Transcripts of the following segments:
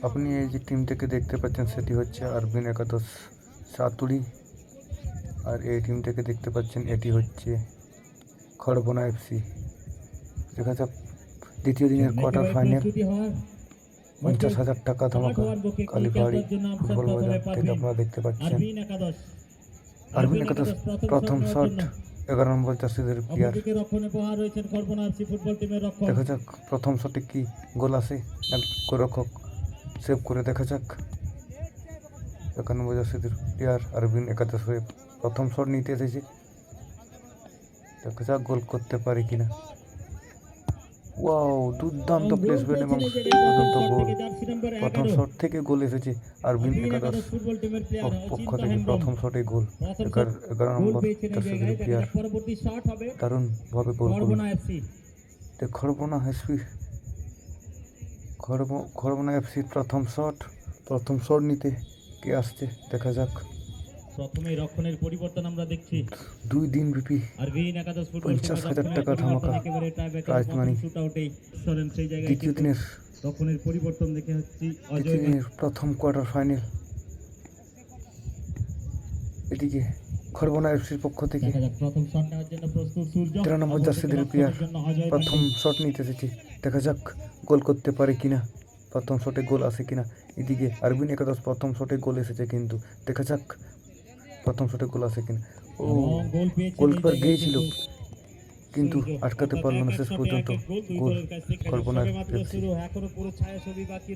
আপনি এই যে টিমটাকে দেখতে পাচ্ছেন সেটি হচ্ছে আরবিন একাদশ সাতুড়ি আর এই টিমটাকে দেখতে পাচ্ছেন এটি হচ্ছে খড়বনা এফসি দেখা যাক দ্বিতীয় দিনের কোয়ার্টার ফাইনাল পঞ্চাশ হাজার টাকা ধামাকা কালীবাড়ি ফুটবল ময়দান থেকে আপনারা দেখতে পাচ্ছেন। আরবিন একাদশ প্রথম শট এগারো নম্বর চাষিদের প্লেয়ার দেখা যাক প্রথম শটে কি গোল আসে গোরক্ষক সেভ করে দেখা যাক। একানব্বই জার্সিদের প্লেয়ার আরবিন একাদশ হয়ে প্রথম শট নিতে এসেছে। দেখা যাক গোল করতে পারে কিনা। ওয়াও দুর্দান্ত প্লেসমেন্ট এবং দুর্দান্ত গোল। প্রথম শট থেকে গোল এসেছে আরবিন একাদশ। পক্ষ থেকে প্রথম শটে গোল। এগারো নম্বর জার্সিদের প্লেয়ার দারুণভাবে গোল করল। কল্পনা এফসি তে খড়বনা এফসি প্রথম শট প্রথম শট নিতে কে আসছে দেখা যাক প্রথমে রক্ষণের পরিবর্তন আমরা দেখছি দুই দিন ব্যাপী আরবিন একাদশ ফুটবল পঞ্চাশ হাজার টাকা ধামাকা। Prize money. সরেন সেই জায়গায় দ্বিতীয় দিনের রক্ষণের পরিবর্তন দেখে হচ্ছি অজয় প্রথম কোয়ার্টার ফাইনাল এদিকে খড়বনা এফসির পক্ষ থেকে তেরো নম্বর জার্সিদের প্লেয়ার প্রথম শট নিতে এসেছে। দেখা যাক গোল করতে পারে কিনা। প্রথম শটে গোল আসে কিনা। এদিকে আরবিন একাদশ প্রথম শটে গোল এসেছে কিন্তু। দেখা যাক প্রথম শটে গোল আসে কিনা। ও গোলকিপার গিয়েছিল। কিন্তু আটকাতে পারল না শেষ পর্যন্ত। গোল, রয়েছে।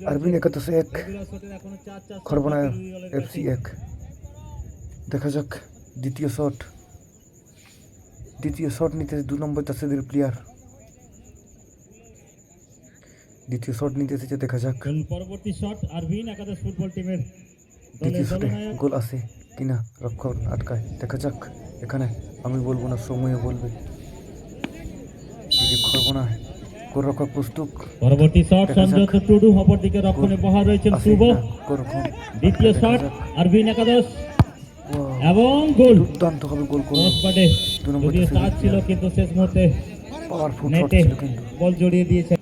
আরবিন একাদশ এক দলের এফসি এক। দেখা যাক। দ্বিতীয় শট। দ্বিতীয় শট নিতে দু নম্বর চাষিদের প্লেয়ার দ্বিতীয় শট নিতে এসেছে দেখা যাক। পরবর্তী শট আরবিন একাদশ ফুটবল টিমের দ্বিতীয় শটে গোল আসে কিনা রক্ষক আটকায় দেখা যাক। এখানে আমি বলব না সময়ে বলবে। এদিকে খরব না গোলরক্ষক পরবর্তী শট টুডু অপরদিকে রক্ষণে বহার রয়েছেন শুভ দ্বিতীয় শট। আরবিন একাদশ। এবং গোল। দুর্দান্তভাবে গোল করল। দু নম্বর যদিও ছিল কিন্তু শেষ মুহূর্তে পাওয়ারফুল শট নেটে ছিল কিন্তু। বল জড়িয়ে দিয়েছে।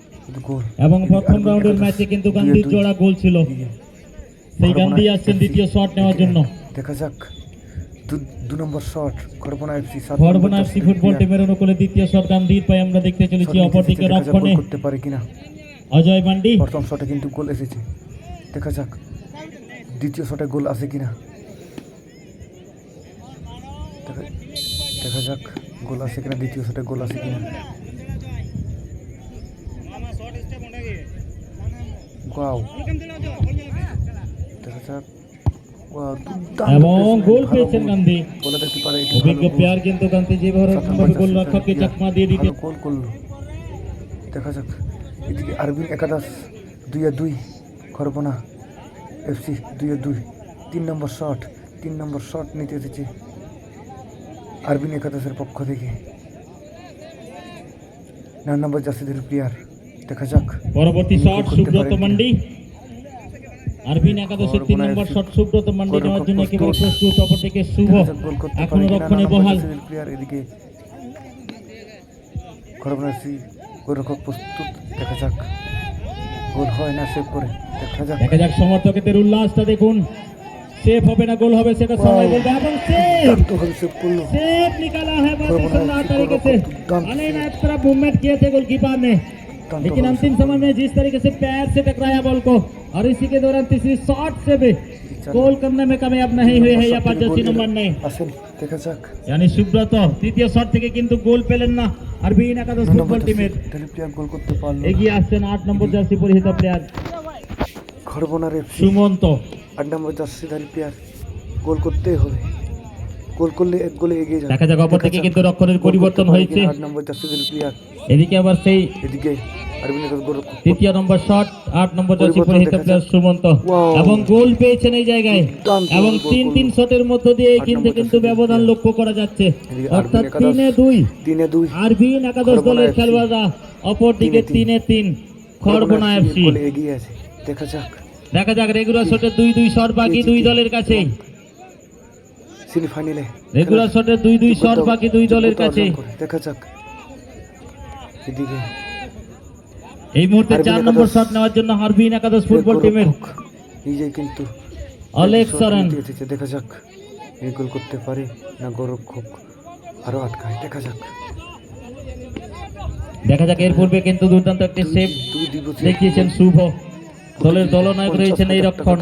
এবং প্রথম রাউন্ডের ম্যাচে কিন্তু গান্ধীর জোড়া গোল ছিল। সেই গান্ধী আসছেন দ্বিতীয় শট নেওয়ার জন্য। দেখা যাক। দু- নম্বর শট খড়বনা এফসি সাত খড়বনা এফসি ফুটবল। টিমের অনুকূলে দ্বিতীয় শট গান্ধীর পায়ে আমরা দেখতে চলেছি। অপরদিকে রক্ষণে করতে পারে কিনা। অজয় মান্ডি। প্রথম শটে কিন্তু গোল এসেছে। দেখা যাক। দ্বিতীয় শটে গোল আসে কিনা দেখা- দেখা যাক গোল আসে কিনা দ্বিতীয় শটে গোল আসে কিনা। ওয়াও। দেখা যাক। এবং গোল পেয়েছেন গান্ধী। বলে দেখতে পারে এটি অভিজ্ঞ প্লেয়ার কিন্তু গান্ধী যেভাবে গোল রক্ষককে চাকমা দিয়ে দিতে গোল। করল দেখা যাক। এদিকে আরবিন একাদশ দুইয়ে দুই খরবনা এফসি দুইয়ে দুই। তিন নম্বর শট তিন নম্বর শট নিতে এসেছে। আরবিন একাদশের পক্ষ থেকে। নয় নম্বর জার্সিদের প্লেয়ার দেখা যাক। পরবর্তী শট সুব্রত মান্ডি। আরবিন একাদশের তিন নম্বর শট সুব্রত মান্ডি নেওয়ার জন্য একেবারে প্রস্তুত। অপরদিকে শুভ। এখনও রক্ষণে বহাল। প্লেয়ার এদিকে। খরবনা এফসি গোলরক্ষক প্রস্তুত দেখা যাক। গোল হয় না সেভ করে দেখা যাক। দেখা যাক সমর্থকদের উল্লাসটা দেখুন। সেফ হবে না গোল হবে সেটা সময় বলবে এবং সেফ দুর্দান্তভাবে সেভ করলো सेफ निकाला है बहुत ही खड़बड़ा शानदार FC तरीके से को दुर्दांत अली से- ने इस तरह मूवमेंट किए थे गोलकीपर ने दुर्दांत लेकिन भाव अंतिम से समय में जिस तरीके से पैर से टकराया बॉल को और इसी के दौरान तीसरी शॉट से भी गोल करने में कामयाब नहीं हुए हैं यहाँ पर जर्सी नंबर ने আসেন দেখা যাক यानी সুব্রত তৃতীয় শট থেকে কিন্তু গোল পেলেন না আর বিহীন একাদশ দুই নম্বর ফুটবল টিমের জার্সি প্লেয়ার গোল করতে পারলো না। এগিয়ে আসছেন আট নম্বর জার্সি পরিহিত প্লেয়ার খড়বনার এফসি সুমন্ত আট নম্বর জার্সিধারী প্লেয়ার গোল করতেই হবে। গোল করলে এক গোলে এগিয়ে দেখা যাক অপর থেকে কিন্তু রক্ষণের পরিবর্তন হয়েছে। আট নম্বর জার্সিধারী প্লেয়ার এদিকে আবার সেই এদিকে তৃতীয় নম্বর শট আট নম্বর জার্সি পরিহিত প্লেয়ার সুমন্ত। এবং গোল পেয়েছেন এই জায়গায়। এবং তিন তিন শটের মধ্য দিয়ে কিন্তু কিন্তু ব্যবধান লক্ষ্য করা যাচ্ছে। অর্থাৎ তিনে দুই। তিনে দুই। আর বিহীন একাদশ দলের খেলোয়াড়রা। অপর দিকে তিনে। তিন। খড়বনা এফসি এগিয়ে আছে। দেখা যাক। দেখা যাক রেগুলার শটের দুই দুই শট বাকি দুই দলের কাছেই সেমিফাইনালে রেগুলার শটের দুই দুই শট বাকি দুই দলের কাছে। দেখা যাক। এদিকে। এই মুহূর্তে চার নম্বর। শট নেওয়ার জন্য হারবিন একাদশ ফুটবল টিমের। নিজেই কিন্তু অলেক সরেন। দেখা যাক এই গোল করতে পারে না গোলরক্ষক। আরও আটকায়। দেখা যাক। দেখা যাক এর পূর্বে কিন্তু দুর্দান্ত একটি সেভ দেখিয়েছেন শুভ। দলের দলনায়ক রয়েছেন এই রক্ষণ।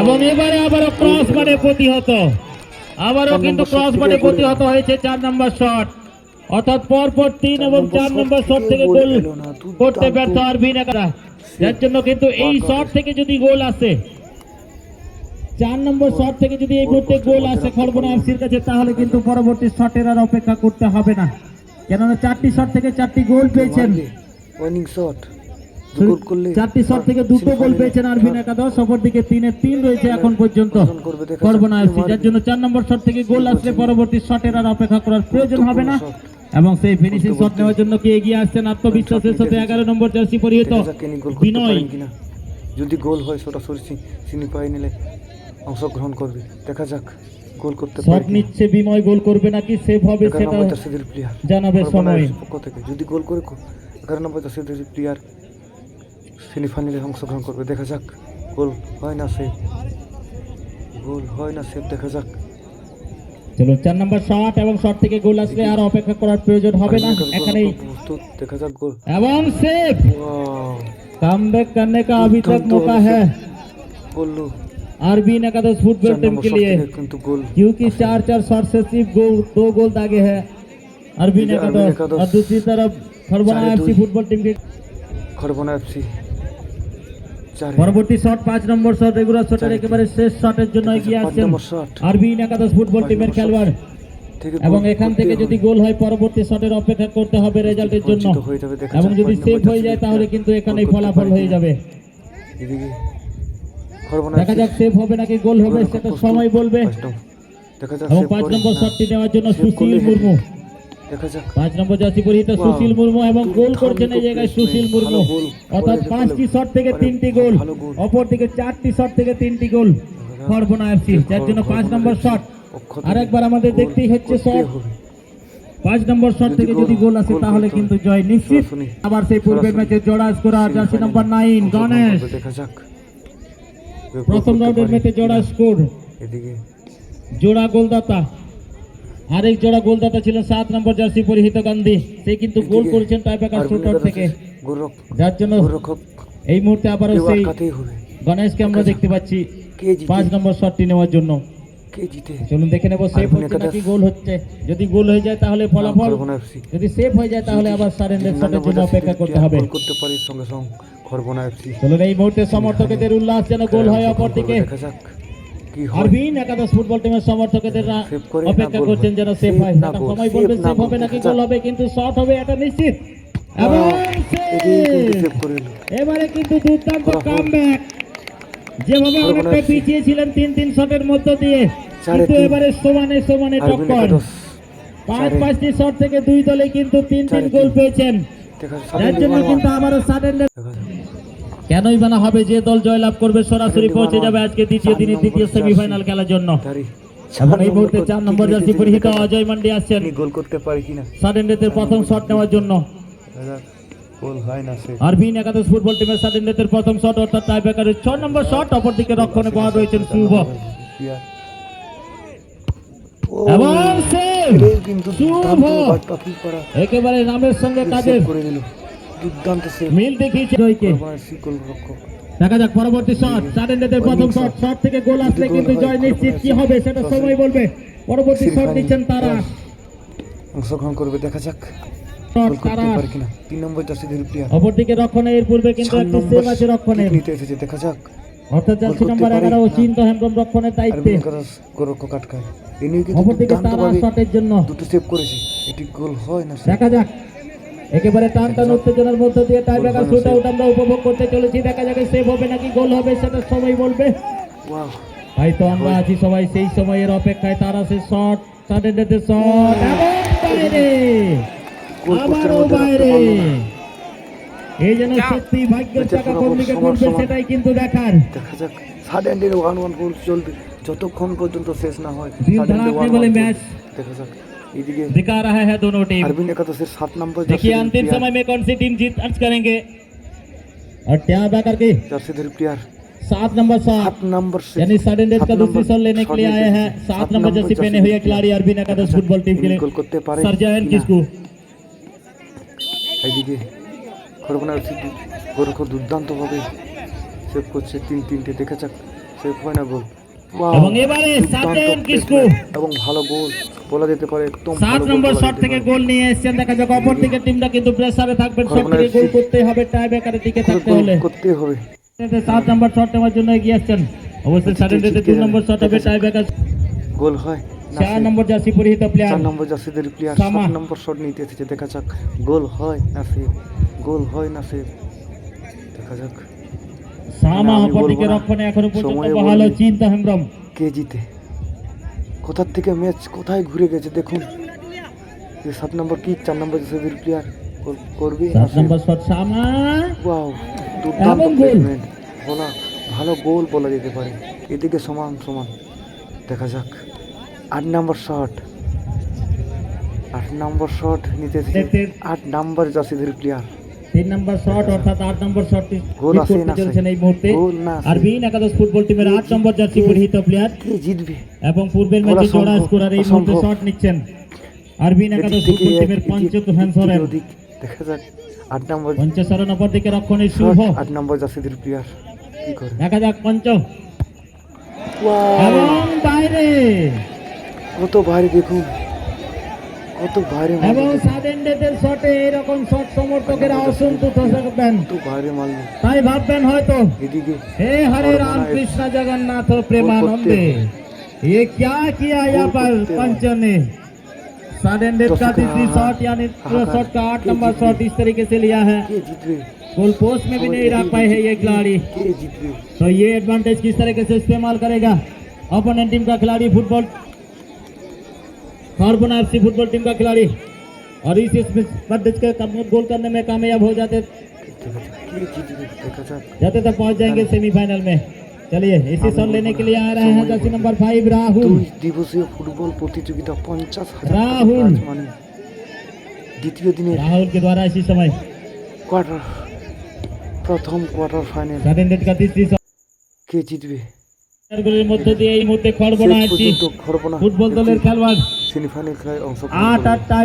এবং এবারে আবারও ক্রস বারে প্রতিহত। আবারও কিন্তু ক্রস বারে প্রতিহত হয়েছে চার নম্বর শট অর্থাৎ পরপর তিন এবং চার নম্বর শট থেকে গোল করতে ব্যর্থ যার জন্য কিন্তু এই শট থেকে যদি গোল আসে চার নম্বর শট থেকে যদি এই মুহূর্তে গোল আসে খড়বনা এফসির কাছে তাহলে কিন্তু পরবর্তী শটের আর অপেক্ষা করতে হবে না। কেননা চারটি শট থেকে চারটি গোল পেয়েছেন। ওয়ার্নিং শট গোল করলে চারটি শট থেকে দুটো গোল পেয়েছেন আরবিন একাদশ অপরদিকে তিনে তিন রয়েছে এখন পর্যন্ত। করবনা এফসি যার জন্য চার নম্বর শট থেকে গোল আসলে পরবর্তী শটের আর অপেক্ষা করার প্রয়োজন হবে না। এবং সেই ফিনিশিং শট নেওয়ার জন্য কি এগিয়ে আসছেন? আত্মবিশ্বাসের সাথে এগারো নম্বর জার্সি পরিহিত। বিনয়। যদি গোল হয় সরাসরি সিনি পাই নিলে অংশগ্রহণ করবে। দেখা যাক গোল করতে পারে নিচ্ছে বিময় গোল করবে নাকি? সেভ হবে সেটা জানাবে সময়। পক্ষ থেকে। যদি গোল করে এগারো নম্বর জার্সি দুটি প্লেয়ার সেমিফাইনালে অংশগ্রহণ করবে। দেখা যাক। গোল হয় না সে গোল হয় না সে দেখা যাক। চলো চার নম্বর শট এবং শট থেকে গোল আসলে আর অপেক্ষা করার প্রয়োজন হবে না। এখানেই দেখা যাক গোল। এবং সেভ কামব্যাক करने का अभी तक मौका है गोलू आरबीएन एकादश फुटबॉल टीम के लिए क्योंकि चार चार शॉट से सिर्फ गोल दो गोल दागे है। आरबीएन एकादश और दूसरी तरफ খরবনা এফসি ফুটবল টিমকে খরবনা এফসি পরবর্তী শট পাঁচ নম্বর শট রেগুলার শটের একেবারে শেষ শটের জন্য এগিয়ে আসছেন একাদশ ফুটবল টিমের খেলোয়াড়। এবং এখান থেকে যদি গোল হয় পরবর্তী শটের অপেক্ষা করতে হবে রেজাল্টের জন্য। এবং যদি সেফ হয়ে যায় তাহলে কিন্তু এখানে ফলাফল হয়ে যাবে। দেখা যাক সেভ হবে নাকি গোল হবে সেটা সময় বলবে। এবং পাঁচ নম্বর শটটি নেওয়ার জন্য সুশীল মুর্মু। পাঁচ নম্বর জার্সি পরিহিত সুশীল মুর্মু এবং গোল করছেন এই জায়গায় সুশীল মুর্মু। অর্থাৎ পাঁচটি শট থেকে তিনটি গোল ভালো অপর দিকে চারটি শট থেকে তিনটি গোল। খড়বনা এফসি যার জন্য পাঁচ নম্বর শট। আরেকবার আমাদের দেখতেই হচ্ছে শট। পাঁচ নম্বর শট যদি থেকে গোল- যদি গোল আসে তাহলে কিন্তু জয় নিশ্চিত। আবার সেই পূর্বের ম্যাচে জোড়া scorer jersey Semi-final nine Ganesh. প্রথম রাউন্ডের ম্যাচে জোড়া স্কোর। জোড়া গোলদাতা। আরেক জোড়া গোলদাতা ছিলেন সাত নম্বর জার্সি পরিহিত গান্ধী। সে কিন্তু গোল করেছেন আরবিন শুটার থেকে। যার জন্য এই মুহূর্তে আবারও সেই গণেশকে আমরা দেখতে পাচ্ছি। পাঁচ নম্বর শটটি নেওয়ার জন্য। চলুন দেখে নেব আরবিন হচ্ছে নাকি গোল হচ্ছে? যদি গোল হয়ে যায় তাহলে ফলাফল যদি সেফ হয়ে যায় তাহলে আবার সারেন্ডার শটের জন্য অপেক্ষা করতে হবে। করতে পারে সঙ্গে সঙ্গে খরবনা চলুন এই মুহূর্তে সমর্থকদের উল্লাস যেন গোল হয় অপরদিকে। আরবিন একাদশ ফুটবল টিমের সমর্থকেদের অপেক্ষা করছেন যেন Save হয় সময় save বলবে না হবে নাকি গোল হবে কিন্তু শট হবে এটা নিশ্চিত। এবং এবারে কিন্তু দুর্দান্ত কামব্যাক যেভাবে অনেকটা। পিছিয়ে ছিলেন তিন তিন শটের মধ্য দিয়ে কিন্তু এবারে সমানে সমানে টক্কর পাঁচ পাঁচটি শট থেকে দুই দলে কিন্তু তিন তিন গোল পেয়েছেন। যার জন্য কিন্তু আবারও সাডেন কেনই বানা হবে যে দল জয়লাভ করবে সরাসরি পৌঁছে যাবে আজকে দ্বিতীয় দিনের দ্বিতীয় সেমিফাইনাল খেলার জন্য। দাঁড়ি এই মুহূর্তে চার নম্বর জার্সি পরিহিত অজয় মান্ডি আসছেন। গোল করতে পারে কিনা? সাডেনডেতের প্রথম শট নেওয়ার জন্য। দেখা যাক গোল না সে। আরবিন একাদশ ফুটবল টিমের প্রথম শট অর্থাৎ ছ নম্বর শট। অপরদিকে রক্ষণে পাওয়া রয়েছেন শুভ। এবং সেভ শুভ। দুর্দান্ত বাদ পাখি করা। একেবারে নামের সঙ্গে কাজের। করে দিল। দুর্দান্ত মিল দেখিয়েছে জয়কে। দেখা যাক পরবর্তী শট সাডেনডেতের প্রথম শট শট থেকে গোল আসলে কিন্তু জয় নিশ্চিত কি হবে সেটা সময় বলবে। পরবর্তী শট নিচ্ছেন তারা। অংশগ্রহণ করবে দেখা যাক। তিন নম্বর জার্সিদের প্লেয়ার অপরদিকে রক্ষণে এর পূর্বে কিন্তু চার সেভ আছে রক্ষণের নিতে এসেছে দেখা যাক। অর্থাৎ জার্সি নম্বর পারে এগারো না। রক্ষণের দায়িত্বে। আরবিন একাদশ গোলরক্ষক কিন্তু অপরদিকে তারা শটের জন্য। দুটো সেভ করেছে। এটি গোল হয় না দেখা যাক। একেবারে টান টান উত্তেজনার মধ্য দিয়ে টাইব্রেকার শুট আউট আমরা উপভোগ করতে চলেছি। দেখা যাক সেভ হবে নাকি গোল হবে সেটা সময় বলবে। হয়তো আমরা আছি সবাই সেই সময়ের অপেক্ষায় তারা সে শট সাডেন্ডেতে শট আবারও বাইরে। এই যেন সত্যি ভাগ্যের চাকা কোন দিকে ঘুরবে সেটাই কিন্তু দেখার। দেখা যাক। সাডেনলি ওয়ান ওয়ান গোল চলবে। যতক্ষণ পর্যন্ত শেষ না হয় দিল suddenly ধড়াকনে 1-1 বলে ম্যাচ। দেখা যাক। दिखा रहा है दोनों टीम আরবিন একাদশের সাত নম্বর देखिए अंतिम समय में कौन सी टीम जीत दर्ज करेंगे और टैब आकर के জার্সিদের प्लेयर सात नंबर सात सात नंबर से यानी सडन डेथ सात का दूसरी नंबर शॉट लेने के लिए शॉट आए लेते हैं हैं। सात सात नंबर नंबर जर्सी पहने जर्सी हुए खिलाड़ी अरबिन एकादश फुटबॉल टीम के इन्हीं लिए गोल करते पारे सरजायन कि ना। किसको এইদিকে খড়বনা গোরখ দুর্দান্তভাবে সেভ করছে তিন তিনটে দেখে যাক সেভ হয় না গোল Wow, এবং এবারে দুর্দান্ত সাতেন কিসকু placement এবং ভালো গোল বলা যেতে পারে একদম সাত নম্বর শট থেকে গোল নিয়ে এসেছেন দেখা যাক অপর দিকের টিমটা কিন্তু প্রেসারে থাকবেন সব খড়বনা থেকে গোল করতে হবে টাই ব্রেকারের দিকে থাকতে হলে। করতে হবে। সাত নম্বর শট নেওয়ার জন্য এগিয়ে আসছেন অবশ্যই সাডেন ডেতে দু নম্বর শট হবে টাই ব্রেকার গোল হয়। চার নম্বর জার্সি পরিহিত প্লেয়ার চার নম্বর জার্সিদের প্লেয়ার সাত নম্বর শট নিতে এসেছে দেখা যাক গোল হয় না সেভ গোল হয় না সেভ দেখা যাক। সামা অপর দিকে। রক্ষণে এখনও পর্যন্ত সময়ে চিন্তা হেমব্রম। কে জিতে? কোথার থেকে ম্যাচ কোথায় ঘুরে গেছে দেখুন। এই সাত নম্বর কি চার নম্বর জার্সিদের প্লেয়ার করবে? দুর্দান্ত প্লেসমেন্ট বলা ভালো গোল বলা যেতে পারে। এদিকে সমান সমান। দেখা যাক। আট নম্বর শট আট নম্বর শট নিতে আট নম্বর জাসিদের প্লেয়ার তিন নম্বর শট অর্থাৎ আট নম্বর শটটি চলছেন এই মুহূর্তে। আর বিন একাদশ ফুটবল টিমের আট নম্বর জার্সি পরিহিত প্লেয়ার জিতবে? এবং পূর্বের ম্যাচে জোড়া স্কোরার এই মুহূর্তে শট নিচ্ছেন। আরবিন একাদশ ফুটবল টিমের এদিক ফ্যান্সরেন দেখা যাক। আট নম্বর পঞ্চসরণ অপর দিকে রক্ষণের শুভ। আট নম্বর জাসিদের প্লেয়ার কি করে? দেখা যাক পঞ্চ! এবং বাইরে। কত ভারী দেখুন কত ভারী মারলো এবং দেখুন। সাদেন ডেটের শটে এরকম শট সমর্থকেরা অসন্তুষ্ট থাকবেন কত ভারী মারলো তাই ভাববেন হয়তো এদিকে हे हरे राम कृष्ण जगन्नाथ प्रेमानंदे ये क्या किया यहाँ पर पंच ने सडन डेथ का तीसरी शॉट यानी पूरा शॉट का आठ नंबर शॉट इस तरीके से लिया है কে জিতবে गोल पोस्ट में भी नहीं रख पाए है ये खिलाड़ी কে জিতবে तो ये एडवांटेज किस तरीके से इस्तेमाल करेगा ओपोनेंट टीम का खिलाड़ी फुटबॉल खरबुना एफसी फुटबॉल टीम का खिलाड़ी और इस एडवांटेज के कम- गोल करने में कामयाब हो जाते দেখা যাক কে জিতবে দেখা যাক जाते तक पहुंच जाएंगे सेमीफाइनल में चलिए इसी शॉट लेने के लिए आ रहे हैं जर्सी नंबर फाइव राहुल দুই দিবসীয় ফুটবল প্রতিযোগিতা পঞ্চাশ হাজার টাকা রাহুল। প্রাইজ মানি দ্বিতীয় দিনের राहुल के द्वारा इसी समय কোয়ার্টার প্রথম কোয়ার্টার ফাইনাল सडन डेथ का तीसरी शॉट কে জিতবে গুলির মধ্য দিয়ে এই মুহূর্তে খড়বনা ফুটবল দলের খেলোয়াড়। সেমিফাইনাল খেলায় অংশগ্রহণ আট আট টাই